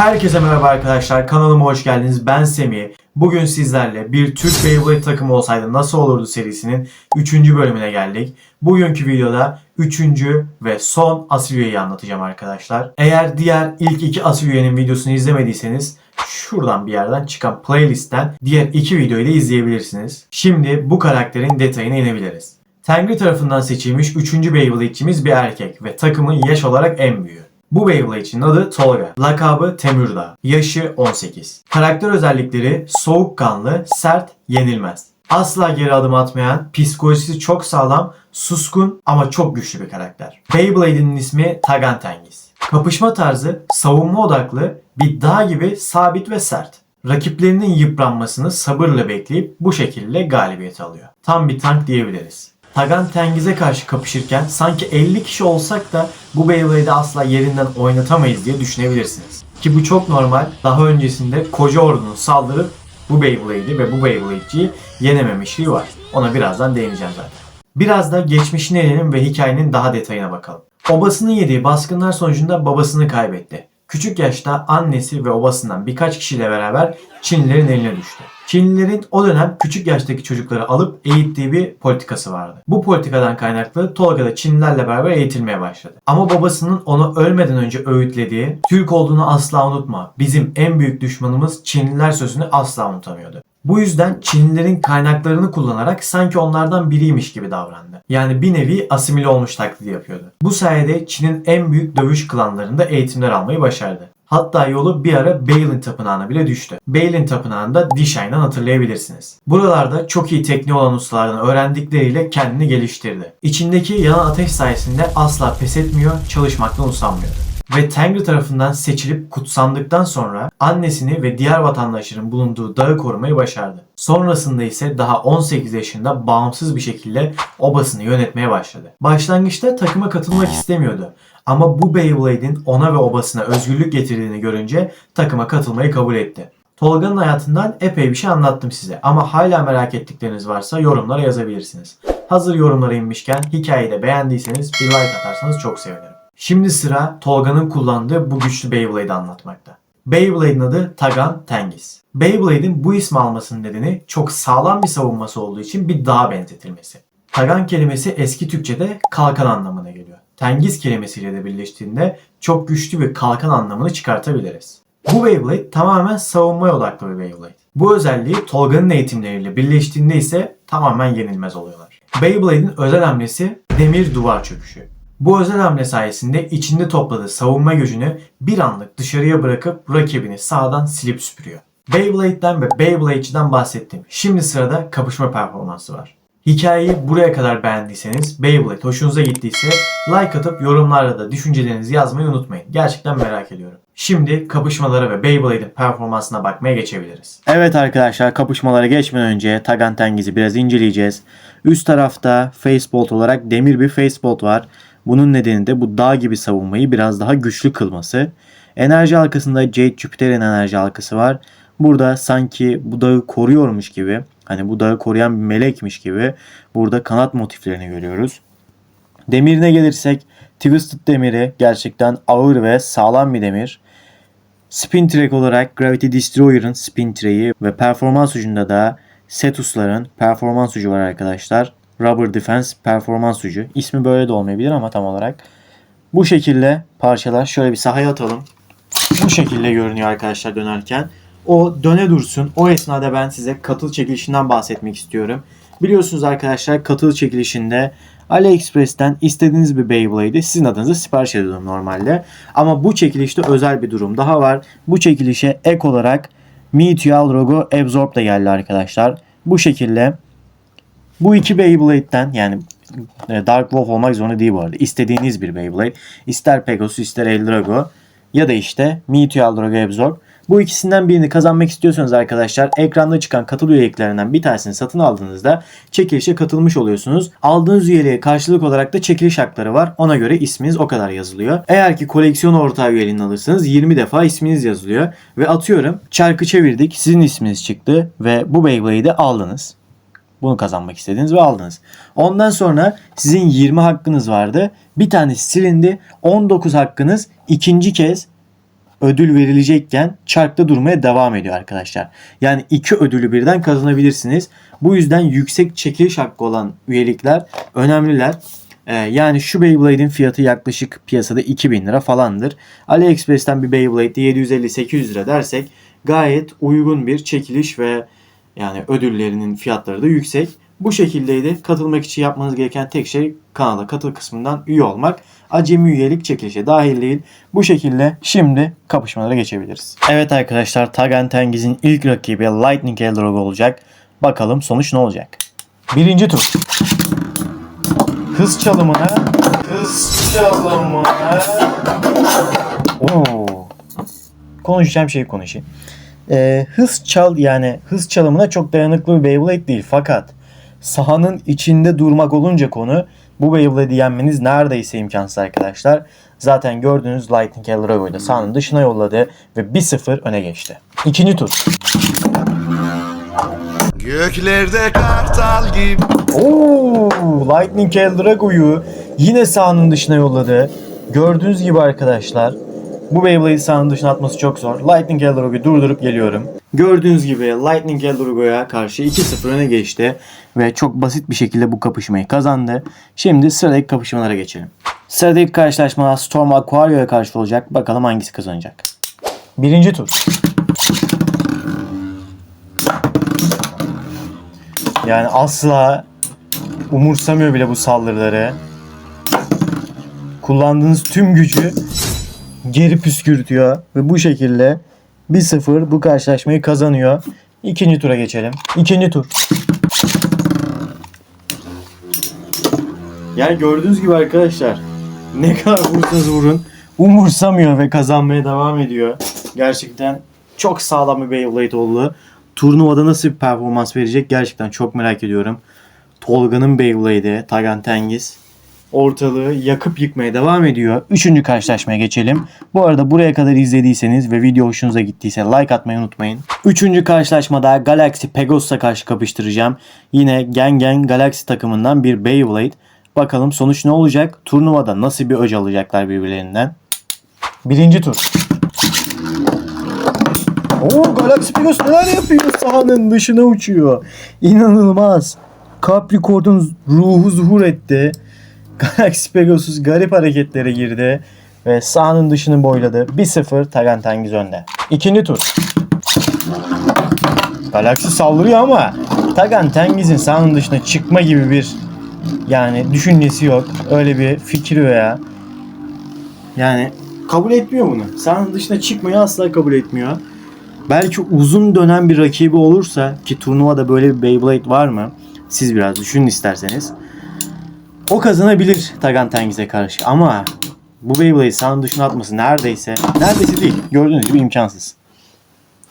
Herkese merhaba arkadaşlar. Kanalıma hoş geldiniz. Ben Semih. Bugün sizlerle bir Türk Beyblade takımı olsaydı nasıl olurdu serisinin 3. bölümüne geldik. Bugünkü videoda 3. ve son asil üyeyi anlatacağım arkadaşlar. Eğer diğer ilk iki asil üyenin videosunu izlemediyseniz şuradan bir yerden çıkan playlistten diğer iki videoyu da izleyebilirsiniz. Şimdi bu karakterin detayına inebiliriz. Tengri tarafından seçilmiş 3. Beyblade'çimiz bir erkek ve takımın yaş olarak en büyüğü. Bu Beyblade'çinin adı Tolga. Lakabı Temurda. Yaşı 18. Karakter özellikleri soğukkanlı, sert, yenilmez. Asla geri adım atmayan, psikolojisi çok sağlam, suskun ama çok güçlü bir karakter. Beyblade'in ismi Tagan Tengiz. Kapışma tarzı savunma odaklı, bir dağ gibi sabit ve sert. Rakiplerinin yıpranmasını sabırla bekleyip bu şekilde galibiyet alıyor. Tam bir tank diyebiliriz. Tagan Tengiz'e karşı kapışırken sanki 50 kişi olsak da bu Beyblade'i asla yerinden oynatamayız diye düşünebilirsiniz. Ki bu çok normal. Daha öncesinde koca ordunun saldırıp bu Beyblade'i ve bu Beyblade'ciyi yenememişliği var. Ona birazdan değineceğim zaten. Biraz da geçmişine inelim ve hikayenin daha detayına bakalım. Obasının yediği baskınlar sonucunda babasını kaybetti. Küçük yaşta annesi ve obasından birkaç kişiyle beraber Çinlilerin eline düştü. Çinlilerin o dönem küçük yaştaki çocukları alıp eğittiği bir politikası vardı. Bu politikadan kaynaklı Tolga da Çinlilerle beraber eğitilmeye başladı. Ama babasının onu ölmeden önce öğütlediği Türk olduğunu asla unutma. Bizim en büyük düşmanımız Çinliler sözünü asla unutamıyordu. Bu yüzden Çinlilerin kaynaklarını kullanarak sanki onlardan biriymiş gibi davrandı. Yani bir nevi asimile olmuş taklidi yapıyordu. Bu sayede Çin'in en büyük dövüş klanlarında eğitimler almayı başardı. Hatta yolu bir ara Beilin Tapınağı'na bile düştü. Beilin Tapınağı'nda Dishain'dan hatırlayabilirsiniz. Buralarda çok iyi tekniği olan ustalardan öğrendikleriyle kendini geliştirdi. İçindeki yanan ateş sayesinde asla pes etmiyor, çalışmaktan usanmıyordu ve Tengri tarafından seçilip kutsandıktan sonra annesini ve diğer vatandaşların bulunduğu dağı korumayı başardı. Sonrasında ise daha 18 yaşında bağımsız bir şekilde obasını yönetmeye başladı. Başlangıçta takıma katılmak istemiyordu. Ama bu Beyblade'in ona ve obasına özgürlük getirdiğini görünce takıma katılmayı kabul etti. Tolga'nın hayatından epey bir şey anlattım size ama hala merak ettikleriniz varsa yorumlara yazabilirsiniz. Hazır yorumlara inmişken hikayeyi de beğendiyseniz bir like atarsanız çok sevinirim. Şimdi sıra Tolga'nın kullandığı bu güçlü Beyblade'i anlatmakta. Beyblade'in adı Tagan Tengiz. Beyblade'in bu ismi almasının nedeni çok sağlam bir savunması olduğu için bir dağa benzetilmesi. Tagan kelimesi eski Türkçe'de kalkan anlamına geliyor. Tengiz kelimesiyle de birleştiğinde çok güçlü bir kalkan anlamını çıkartabiliriz. Bu Beyblade tamamen savunmaya odaklı bir Beyblade. Bu özelliği Tolga'nın eğitimleriyle birleştiğinde ise tamamen yenilmez oluyorlar. Beyblade'in özel hamlesi demir duvar çöküşü. Bu özel hamle sayesinde içinde topladığı savunma gücünü bir anlık dışarıya bırakıp rakibini sağdan silip süpürüyor. Beyblade'den ve Beyblade'çiden bahsettim. Şimdi sırada kapışma performansı var. Hikayeyi buraya kadar beğendiyseniz, Beyblade hoşunuza gittiyse like atıp yorumlarda da düşüncelerinizi yazmayı unutmayın. Gerçekten merak ediyorum. Şimdi kapışmalara ve Beyblade'in performansına bakmaya geçebiliriz. Evet arkadaşlar kapışmalara geçmeden önce Tagan Tengiz'i biraz inceleyeceğiz. Üst tarafta Facebolt olarak demir bir Facebolt var. Bunun nedeni de bu dağ gibi savunmayı biraz daha güçlü kılması. Enerji halkasında Jade Jüpiter'in enerji halkası var. Burada sanki bu dağı koruyormuş gibi, hani bu dağı koruyan bir melekmiş gibi burada kanat motiflerini görüyoruz. Demirine gelirsek Twisted demiri gerçekten ağır ve sağlam bir demir. Spin Track olarak Gravity Destroyer'ın Spin Track'i ve performans ucunda da Cetus'ların performans ucu var arkadaşlar. Rubber Defense performans ucu. İsmi böyle de olmayabilir ama tam olarak. Bu şekilde parçalar şöyle bir sahaya atalım. Bu şekilde görünüyor arkadaşlar dönerken. O döne dursun. O esnada ben size katıl çekilişinden bahsetmek istiyorum. Biliyorsunuz arkadaşlar katıl çekilişinde AliExpress'ten istediğiniz bir Beyblade'i sizin adınıza sipariş ediyorum normalde. Ama bu çekilişte özel bir durum daha var. Bu çekilişe ek olarak Meteor Rogo Absorb da geldi arkadaşlar. Bu şekilde bu iki Beyblade'den yani e, Dark Wolf olmak zorunda değil bu arada. İstediğiniz bir Beyblade. ister Pegasus ister Eldrago ya da işte Meteor Drago Absorb. Bu ikisinden birini kazanmak istiyorsanız arkadaşlar ekranda çıkan katıl üyeliklerinden bir tanesini satın aldığınızda çekilişe katılmış oluyorsunuz. Aldığınız üyeliğe karşılık olarak da çekiliş hakları var. Ona göre isminiz o kadar yazılıyor. Eğer ki koleksiyon ortağı üyeliğini alırsanız 20 defa isminiz yazılıyor. Ve atıyorum çarkı çevirdik sizin isminiz çıktı ve bu Beyblade'i aldınız. Bunu kazanmak istediniz ve aldınız. Ondan sonra sizin 20 hakkınız vardı. Bir tanesi silindi. 19 hakkınız ikinci kez ödül verilecekken çarkta durmaya devam ediyor arkadaşlar. Yani iki ödülü birden kazanabilirsiniz. Bu yüzden yüksek çekiliş hakkı olan üyelikler önemliler. Ee, yani şu Beyblade'in fiyatı yaklaşık piyasada 2000 lira falandır. AliExpress'ten bir Beyblade'de 750-800 lira dersek gayet uygun bir çekiliş ve yani ödüllerinin fiyatları da yüksek. Bu şekildeydi. Katılmak için yapmanız gereken tek şey kanala katıl kısmından üye olmak. Acemi üyelik çekilişe dahil değil. Bu şekilde şimdi kapışmalara geçebiliriz. Evet arkadaşlar Tagan Tengiz'in ilk rakibi Lightning Eldrog olacak. Bakalım sonuç ne olacak? Birinci tur. Hız çalımına. Hız çalımına. Oo. Konuşacağım şeyi konuşayım. Ee, hız çal yani hız çalımına çok dayanıklı bir Beyblade değil fakat sahanın içinde durmak olunca konu bu Beyblade'i yenmeniz neredeyse imkansız arkadaşlar. Zaten gördüğünüz Lightning Elroy'u da sahanın dışına yolladı ve 1-0 öne geçti. İkinci tur. Göklerde kartal gibi Oo, Lightning Eldrago'yu yine sahanın dışına yolladı. Gördüğünüz gibi arkadaşlar bu Beyblade'i sahanın dışına atması çok zor. Lightning Eldrago'yu durdurup geliyorum. Gördüğünüz gibi Lightning Eldrago'ya karşı 2-0 öne geçti ve çok basit bir şekilde bu kapışmayı kazandı. Şimdi sıradaki kapışmalara geçelim. Sıradaki karşılaşma Storm Aquario'ya karşı olacak. Bakalım hangisi kazanacak. Birinci tur. Yani asla umursamıyor bile bu saldırıları. Kullandığınız tüm gücü geri püskürtüyor ve bu şekilde 1-0 bu karşılaşmayı kazanıyor. İkinci tura geçelim. İkinci tur. Yani gördüğünüz gibi arkadaşlar ne kadar vursanız vurun umursamıyor ve kazanmaya devam ediyor. Gerçekten çok sağlam bir Beyblade oldu. Turnuvada nasıl bir performans verecek gerçekten çok merak ediyorum. Tolga'nın Beyblade'i Tagan Tengiz ortalığı yakıp yıkmaya devam ediyor. Üçüncü karşılaşmaya geçelim. Bu arada buraya kadar izlediyseniz ve video hoşunuza gittiyse like atmayı unutmayın. Üçüncü karşılaşmada Galaxy Pegasus'a karşı kapıştıracağım. Yine Gengen Galaxy takımından bir Beyblade. Bakalım sonuç ne olacak? Turnuvada nasıl bir öc alacaklar birbirlerinden? Birinci tur. Oo Galaxy Pegasus neler yapıyor? Sahanın dışına uçuyor. İnanılmaz. Capricorn'un ruhu zuhur etti. Galaxy Pegasus garip hareketlere girdi ve sahanın dışını boyladı. 1-0 Tagan Tengiz önde. İkinci tur. Galaxy saldırıyor ama Tagan Tengiz'in sahanın dışına çıkma gibi bir yani düşüncesi yok. Öyle bir fikri veya yani kabul etmiyor bunu. Sahanın dışına çıkmayı asla kabul etmiyor. Belki uzun dönem bir rakibi olursa ki turnuvada böyle bir Beyblade var mı? Siz biraz düşünün isterseniz. O kazanabilir Tagan Tengiz'e karşı ama bu Beyblade'i sahanın dışına atması neredeyse, neredeyse değil. Gördüğünüz gibi imkansız.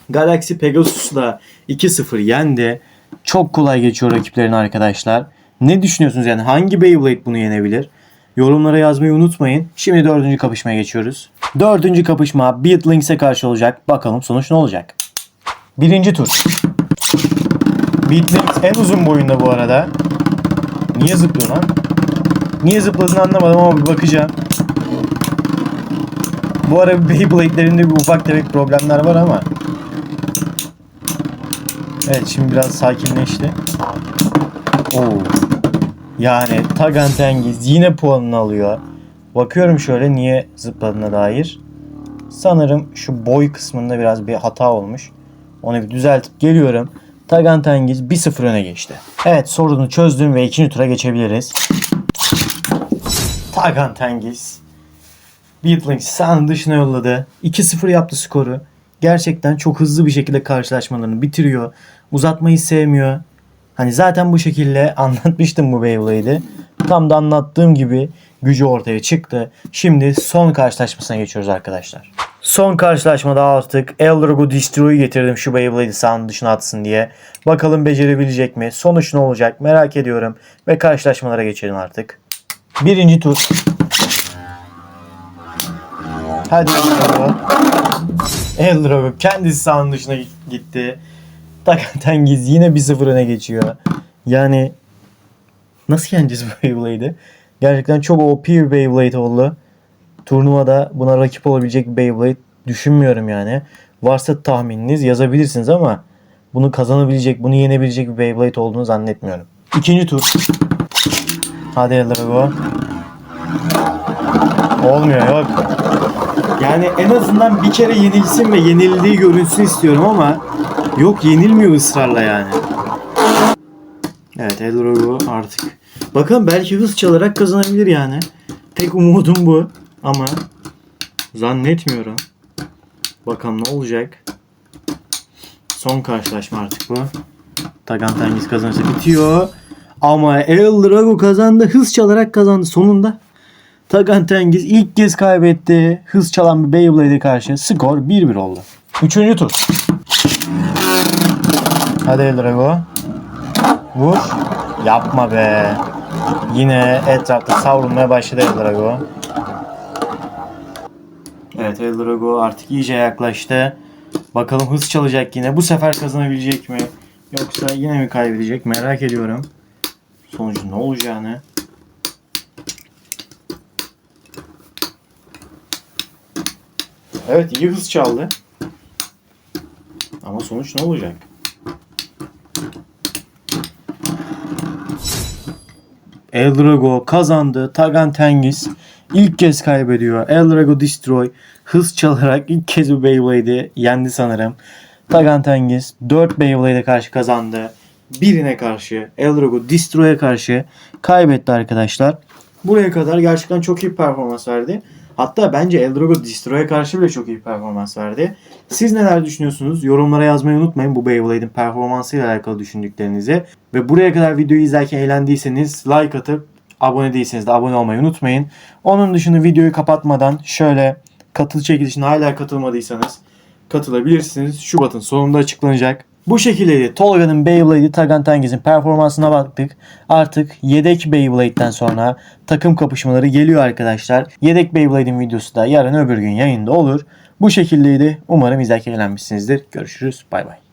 Galaxy Pegasus'la 2-0 yendi. Çok kolay geçiyor rakiplerin arkadaşlar. Ne düşünüyorsunuz yani hangi Beyblade bunu yenebilir? Yorumlara yazmayı unutmayın. Şimdi dördüncü kapışmaya geçiyoruz. Dördüncü kapışma Beatlings'e karşı olacak. Bakalım sonuç ne olacak? Birinci tur. Beatlings en uzun boyunda bu arada. Niye zıplıyor lan? Niye zıpladığını anlamadım ama bir bakacağım. Bu ara Beyblade'lerinde bir ufak tefek problemler var ama. Evet şimdi biraz sakinleşti. Oo. Yani Tagan Tengiz yine puanını alıyor. Bakıyorum şöyle niye zıpladığına dair. Sanırım şu boy kısmında biraz bir hata olmuş. Onu bir düzeltip geliyorum. Tagan Tengiz 1-0 öne geçti. Evet sorunu çözdüm ve ikinci tura geçebiliriz. Tagan Tengiz Beatlings sahanın dışına yolladı. 2-0 yaptı skoru. Gerçekten çok hızlı bir şekilde karşılaşmalarını bitiriyor. Uzatmayı sevmiyor. Hani zaten bu şekilde anlatmıştım bu Beyblade'i. Tam da anlattığım gibi gücü ortaya çıktı. Şimdi son karşılaşmasına geçiyoruz arkadaşlar. Son karşılaşmada artık Eldrogo Destroy'u getirdim şu Beyblade'i sahanın dışına atsın diye. Bakalım becerebilecek mi? Sonuç ne olacak merak ediyorum. Ve karşılaşmalara geçelim artık. Birinci tur. Hadi Eldrogo. Eldrogo kendisi sahanın dışına gitti. Takan Tengiz yine 1-0 öne geçiyor. Yani nasıl yeneceğiz bu Beyblade'i? Gerçekten çok OP bir Beyblade oldu. Turnuvada buna rakip olabilecek bir Beyblade düşünmüyorum yani. Varsa tahmininiz yazabilirsiniz ama bunu kazanabilecek, bunu yenebilecek bir Beyblade olduğunu zannetmiyorum. İkinci tur. Hadi Eldrago. Olmuyor yok. Yani en azından bir kere yenilsin ve yenildiği görünsün istiyorum ama yok yenilmiyor ısrarla yani. Evet Eldrago artık. Bakın belki hız çalarak kazanabilir yani. Tek umudum bu ama zannetmiyorum. Bakalım ne olacak. Son karşılaşma artık bu. Tagan Tengiz kazanırsa bitiyor. Ama El Drago kazandı. Hız çalarak kazandı sonunda. Tagan Tengiz ilk kez kaybetti. Hız çalan bir Beyblade'e karşı. Skor 1-1 oldu. Üçüncü tur. Hadi El Drago. Vur. Yapma be. Yine etrafta savrulmaya başladı El Drago. Evet El Drago artık iyice yaklaştı. Bakalım hız çalacak yine. Bu sefer kazanabilecek mi? Yoksa yine mi kaybedecek? Merak ediyorum. Sonucu ne olacağını. Evet iyi hız çaldı. Ama sonuç ne olacak? Eldrago kazandı. Tagan Tengiz ilk kez kaybediyor. Eldrago Destroy hız çalarak ilk kez bu Beyblade'i yendi sanırım. Tagan Tengiz 4 Beyblade'e karşı kazandı. Birine karşı Eldrago Destroy'a karşı kaybetti arkadaşlar. Buraya kadar gerçekten çok iyi performans verdi. Hatta bence Eldrago Destroy'a karşı bile çok iyi performans verdi. Siz neler düşünüyorsunuz? Yorumlara yazmayı unutmayın bu Beyblade'in performansıyla alakalı düşündüklerinizi. Ve buraya kadar videoyu izlerken eğlendiyseniz like atıp abone değilseniz de abone olmayı unutmayın. Onun dışında videoyu kapatmadan şöyle katıl çekilişine hala katılmadıysanız katılabilirsiniz. Şubat'ın sonunda açıklanacak. Bu şekilde Tolga'nın Beyblade'i Tagan Tengiz'in performansına baktık. Artık yedek Beyblade'den sonra takım kapışmaları geliyor arkadaşlar. Yedek Beyblade'in videosu da yarın öbür gün yayında olur. Bu şekildeydi. Umarım izlerken eğlenmişsinizdir. Görüşürüz. Bay bay.